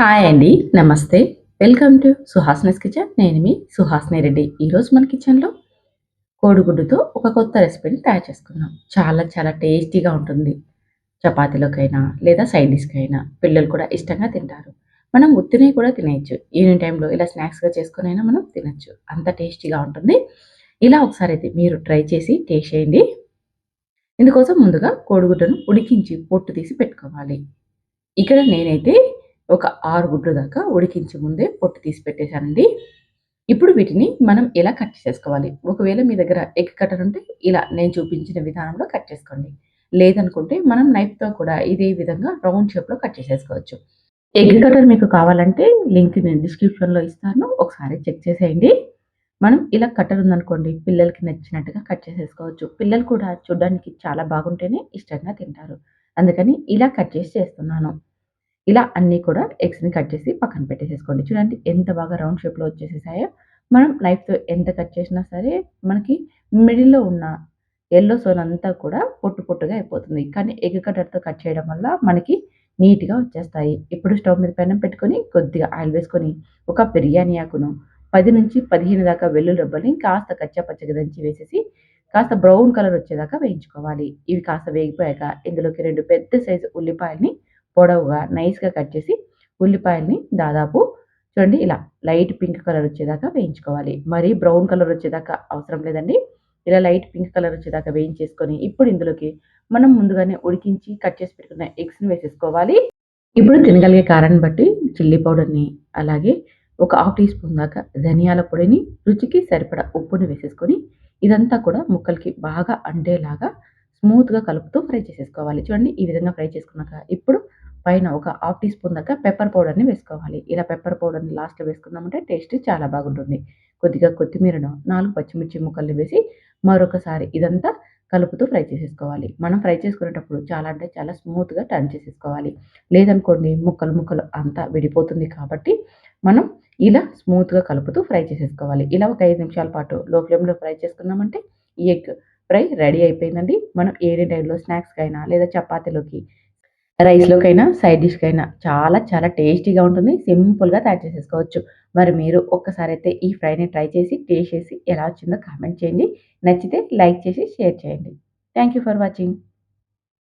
Hi అండి. నమస్తే. Welcome to Suhasini's kitchen. నేను మీ సుహాస్నే రెడ్డి. ఈరోజు మన కిచెన్‌లో కోడిగుడ్డుతో ఒక కొత్త రెసిపీని తయారు చేసుకుందాం. చాలా చాలా టేస్టీగా ఉంటుంది. చపాతీలోకైనా లేదా సైడ్ డిష్‌కైనా పిల్లలు కూడా ఇష్టంగా తింటారు. మనం ఉత్తిని కూడా తినేయచ్చు ఈవినింగ్ టైంలో ఇలా స్నాక్స్‌గా చేసుకొనైనా మనం తినచ్చు అంత టేస్టీగా ఉంటుంది. ఇలా ఒకసారి అయితే మీరు ట్రై చేసి టేస్ట్ చేయండి. ఇందుకోసం ముందుగా కోడిగుడ్డను ఉడికించి పొట్టు తీసి పెట్టుకోవాలి. ఇక్కడ నేనైతే ఒక ఆరు గుడ్లు దాకా ఉడికించి ముందే పొట్టు తీసి పెట్టేసానండి. ఇప్పుడు వీటిని మనం ఎలా కట్ చేసుకోవాలి ఒకవేళ మీ దగ్గర ఎగ్ కట్టర్ ఉంటే ఇలా నేను చూపించిన విధానంలో కట్ చేసుకోండి. లేదనుకుంటే మనం నైఫ్‌తో కూడా ఇదే విధంగా రౌండ్ షేప్‌లో కట్ చేసేసుకోవచ్చు. ఎగ్ కటర్ మీకు కావాలంటే లింక్ నేను డిస్క్రిప్షన్‌లో ఇస్తాను. ఒకసారి చెక్ చేసేయండి. మనం ఇలా కట్టర్ ఉందనుకోండి పిల్లలకి నచ్చినట్టుగా కట్ చేసేసుకోవచ్చు. పిల్లలు కూడా చూడడానికి చాలా బాగుంటేనే ఇష్టంగా తింటారు. అందుకని ఇలా కట్ చేసి చేస్తున్నాను. ఇలా అన్నీ కూడా ఎగ్స్‌ని కట్ చేసి పక్కన పెట్టేసేసుకోండి. చూడండి ఎంత బాగా రౌండ్ షేప్‌లో వచ్చేసేసాయో. మనం నైఫ్‌తో ఎంత కట్ చేసినా సరే మనకి మిడిల్‌లో ఉన్న ఎల్లో సోన్ అంతా కూడా పొట్టు పొట్టుగా అయిపోతుంది. కానీ ఎగ్ కటర్‌తో కట్ చేయడం వల్ల మనకి నీట్‌గా వచ్చేస్తాయి. ఇప్పుడు స్టవ్ మీద పెనం పెట్టుకొని కొద్దిగా ఆయిల్ వేసుకొని ఒక బిర్యానీ ఆకును 10-15 దాకా వెల్లు రెబ్బల్ని కాస్త కచ్చా పచ్చగా దంచి వేసేసి కాస్త బ్రౌన్ కలర్ వచ్చేదాకా వేయించుకోవాలి. ఇవి కాస్త వేగిపోయాక ఇందులోకి రెండు పెద్ద సైజు ఉల్లిపాయల్ని పొడవుగా నైస్‌గా కట్ చేసి ఉల్లిపాయల్ని దాదాపు చూడండి ఇలా లైట్ పింక్ కలర్ వచ్చేదాకా వేయించుకోవాలి. మరీ బ్రౌన్ కలర్ వచ్చేదాకా అవసరం లేదండి. ఇలా లైట్ పింక్ కలర్ వచ్చేదాకా వేయించేసుకొని ఇప్పుడు ఇందులోకి మనం ముందుగానే ఉడికించి కట్ చేసి పెట్టుకున్న ఎగ్స్‌ని వేసేసుకోవాలి. ఇప్పుడు తినగలిగే కారాన్ని బట్టి చిల్లీ పౌడర్‌ని అలాగే ఒక హాఫ్ టీ స్పూన్ దాకా ధనియాల పొడిని, రుచికి సరిపడా ఉప్పుని వేసేసుకొని ఇదంతా కూడా ముక్కలకి బాగా అంటేలాగా స్మూత్‌గా కలుపుతూ ఫ్రై చేసేసుకోవాలి. చూడండి ఈ విధంగా ఫ్రై చేసుకున్నాక ఇప్పుడు పైన ఒక హాఫ్ టీ స్పూన్ దాకా పెప్పర్ పౌడర్‌ని వేసుకోవాలి. ఇలా పెప్పర్ పౌడర్‌ని లాస్ట్‌లో వేసుకున్నామంటే టేస్ట్ చాలా బాగుంటుంది. కొద్దిగా కొత్తిమీరను నాలుగు పచ్చిమిర్చి ముక్కల్ని వేసి మరొకసారి ఇదంతా కలుపుతూ ఫ్రై చేసేసుకోవాలి. మనం ఫ్రై చేసుకునేటప్పుడు చాలా అంటే చాలా స్మూత్‌గా టర్న్ చేసేసుకోవాలి. లేదనుకోండి ముక్కలు ముక్కలు అంతా విడిపోతుంది కాబట్టి మనం ఇలా స్మూత్‌గా కలుపుతూ ఫ్రై చేసేసుకోవాలి. ఇలా ఒక ఐదు నిమిషాల పాటు లో ఫ్లేమ్‌లో ఫ్రై చేసుకున్నామంటే ఎగ్ ఫ్రై రెడీ అయిపోయిందండి. మనం ఏ టైంలో స్నాక్స్కి అయినా లేదా చపాతీలోకి, రైస్‌లోకైనా, సైడ్ డిష్‌కైనా చాలా చాలా టేస్టీగా ఉంటుంది. సింపుల్‌గా తయారు చేసేసుకోవచ్చు. మరి మీరు ఒక్కసారి అయితే ఈ ఫ్రైని ట్రై చేసి టేస్ట్ చేసి ఎలా వచ్చిందో కామెంట్ చేయండి. నచ్చితే లైక్ చేసి షేర్ చేయండి. Thank you for watching.